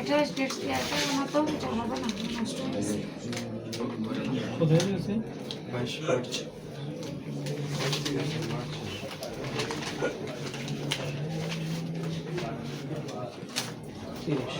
এটা ডেট কি আছে আমার তো এটা হবে না নষ্ট হয়ে গেছে কোথায় গেছে বাইশ মার্চ তিরিশ